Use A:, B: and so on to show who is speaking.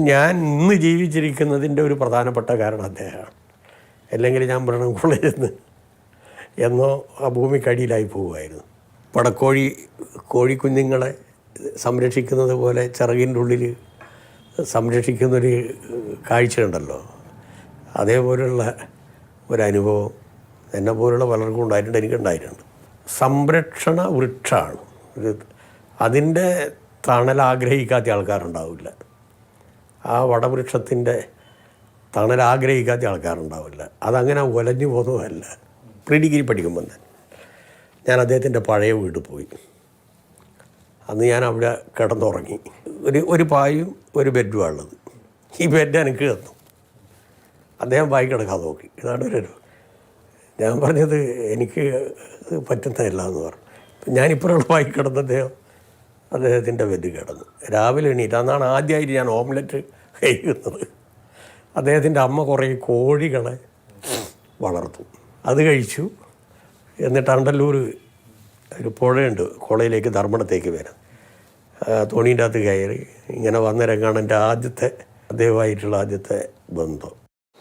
A: ഞാൻ ഇന്ന് ജീവിച്ചിരിക്കുന്നതിന്റെ ഒരു പ്രധാനപ്പെട്ട കാരണം അദ്ദേഹമാണ് അല്ലെങ്കിൽ ഞാൻ ഭരണംകുളരുന്ന് എന്നോ ആ ഭൂമിക്കടിയിലായി പോവുമായിരുന്നു. പടക്കോഴി കോഴിക്കുഞ്ഞുങ്ങളെ സംരക്ഷിക്കുന്നത് പോലെ ചിറകിന്റെ ഉള്ളിൽ സംരക്ഷിക്കുന്നൊരു കാഴ്ചയുണ്ടല്ലോ. അതേപോലെയുള്ള ഒരനുഭവം എന്നെ പോലുള്ള പലർക്കും ഉണ്ടായിട്ടുണ്ട് എനിക്കുണ്ടായിട്ടുണ്ട്. സംരക്ഷണ വൃക്ഷമാണ് അതിന്റെ തണൽ ആഗ്രഹിക്കാത്ത ആൾക്കാരുണ്ടാവില്ല. ആ വടവൃക്ഷത്തിന്റെ തണൽ ആഗ്രഹിക്കാത്ത ആൾക്കാരുണ്ടാവില്ല. അതങ്ങനെ ഒലഞ്ഞു പോകുന്നതല്ല. പ്രീ ഡിഗ്രി പഠിക്കുമ്പോൾ തന്നെ. ഞാൻ അദ്ദേഹത്തിന്റെ പഴയ വീട്ടിൽ പോയി. അന്ന് ഞാൻ അവിടെ കിടന്നുറങ്ങി. ഒരു ഒരു പായും ഒരു ബെഡുമാണ് ഉള്ളത്. ഈ ബെഡ് എനിക്ക് തന്നു. അദ്ദേഹം പായി കിടക്കാൻ നോക്കി. ഇതാണ് ഒരു ഞാൻ പറഞ്ഞത് എനിക്ക് പറ്റുന്നതല്ല എന്ന് പറഞ്ഞു. ഞാനിപ്പോഴുള്ള പായി കിടന്ന അദ്ദേഹം. അദ്ദേഹത്തിന്റെ ബെഡ് കിടന്നു രാവിലെ എണീറ്റ് അന്നാണ് ആദ്യമായിട്ട് ഞാൻ ഓംലെറ്റ് കഴിക്കുന്നത്. അദ്ദേഹത്തിന്റെ അമ്മ കുറേ കോഴികളെ വളർത്തു. അത് കഴിച്ചു. എന്നിട്ട് അണ്ടല്ലൂർ ഒരു പുഴയുണ്ട് കോളേജിലേക്ക് ധർമ്മടത്തേക്ക് വരാം തോണീന്റെ അകത്ത് കയറി. ഇങ്ങനെ വന്ന എന്റെ ആദ്യത്തെ അദ്ദേഹമായിട്ടുള്ള ആദ്യത്തെ ബന്ധം.